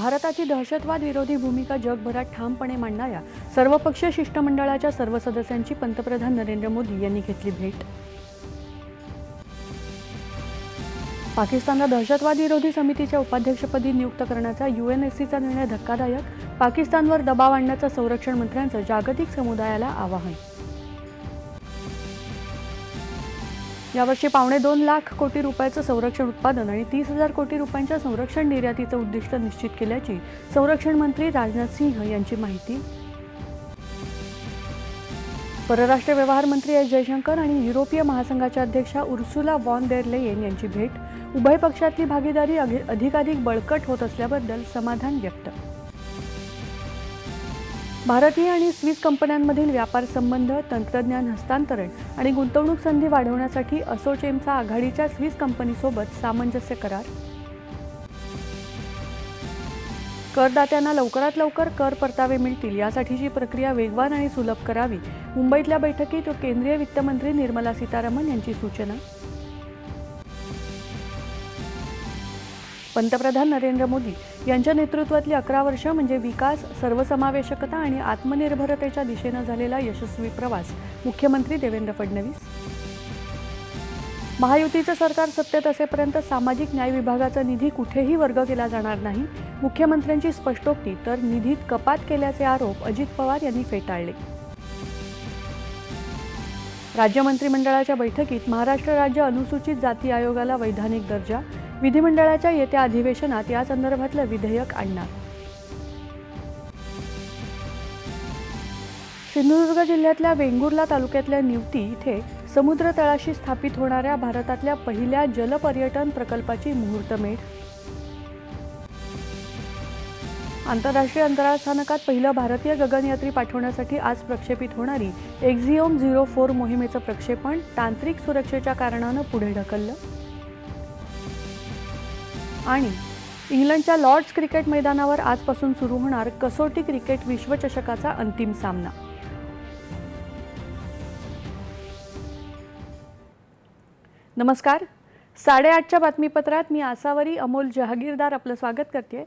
भारताची दहशतवाद विरोधी भूमिका जगभरात ठामपणे मांडणाऱ्या सर्वपक्षीय शिष्टमंडळाच्या सर्व सदस्यांची पंतप्रधान नरेंद्र मोदी यांनी घेतली भेट. पाकिस्तानला दहशतवाद विरोधी समितीच्या उपाध्यक्षपदी नियुक्त करण्याचा युएनएससीचा निर्णय धक्कादायक पाकिस्तानवर दबाव आणण्याचं संरक्षण मंत्र्यांचं जागतिक समुदायाला आवाहन. यावर्षी पावणे दोन लाख कोटी रुपयाचं संरक्षण उत्पादन आणि तीस हजार कोटी रुपयांच्या संरक्षण निर्यातीचं उद्दिष्ट निश्चित केल्याची संरक्षण मंत्री राजनाथ सिंह यांची माहिती. परराष्ट्र व्यवहार मंत्री एस जयशंकर आणि युरोपीय महासंघाच्या अध्यक्षा उर्सुला वॉन देर लेयेन यांची भेट उभय पक्षातली भागीदारी अधिकाधिक बळकट होत असल्याबद्दल समाधान व्यक्त. भारतीय आणि स्विस कंपन्यांमधील व्यापार संबंध तंत्रज्ञान हस्तांतरण आणि गुंतवणूक संधी वाढवण्यासाठी असोचेमचा आघाडीच्या स्विस कंपनीसोबत सामंजस्य करार? करदात्यांना लवकरात लवकर कर परतावे मिळतील यासाठीची प्रक्रिया वेगवान आणि सुलभ करावी. मुंबईतल्या बैठकीत केंद्रीय वित्तमंत्री निर्मला सीतारामन यांची सूचना? पंतप्रधान नरेंद्र मोदी यांच्या नेतृत्वातली अकरा वर्ष म्हणजे विकास सर्वसमावेशकता आणि आत्मनिर्भरतेच्या दिशेनं झालेला यशस्वी प्रवास. मुख्यमंत्री देवेंद्र फडणवीस. महायुतीचं सरकार सत्तेत असेपर्यंत सामाजिक न्याय विभागाचा निधी कुठेही वर्ग केला जाणार नाही. मुख्यमंत्र्यांची स्पष्टोक्ती तर निधीत कपात केल्याचे आरोप अजित पवार यांनी फेटाळले. राज्य मंत्रिमंडळाच्या बैठकीत महाराष्ट्र राज्य अनुसूचित जाती आयोगाला वैधानिक दर्जा विधिमंडळाच्या येत्या अधिवेशनात या संदर्भातलं विधेयक आणणार. सिंधुदुर्ग जिल्ह्यातल्या वेंगुर्ला तालुक्यातल्या निवती इथे समुद्र तळाशी स्थापित होणाऱ्या भारतातल्या पहिल्या जलपर्यटन प्रकल्पाची मुहूर्तमेढ. आंतरराष्ट्रीय अंतराळ स्थानकात पहिलं भारतीय गगनयात्री पाठवण्यासाठी आज प्रक्षेपित होणारी एक्झिओम झिरो फोर मोहिमेचं प्रक्षेपण तांत्रिक सुरक्षेच्या कारणानं पुढे ढकललं. आणि इंग्लंडच्या लॉर्ड्स क्रिकेट मैदानावर आजपासून सुरू होणार कसोटी क्रिकेट विश्वचषकाचा अंतिम सामना. नमस्कार. साडेआठच्या बातमीपत्रात मी आसावरी अमोल जहागीरदार आपलं स्वागत करते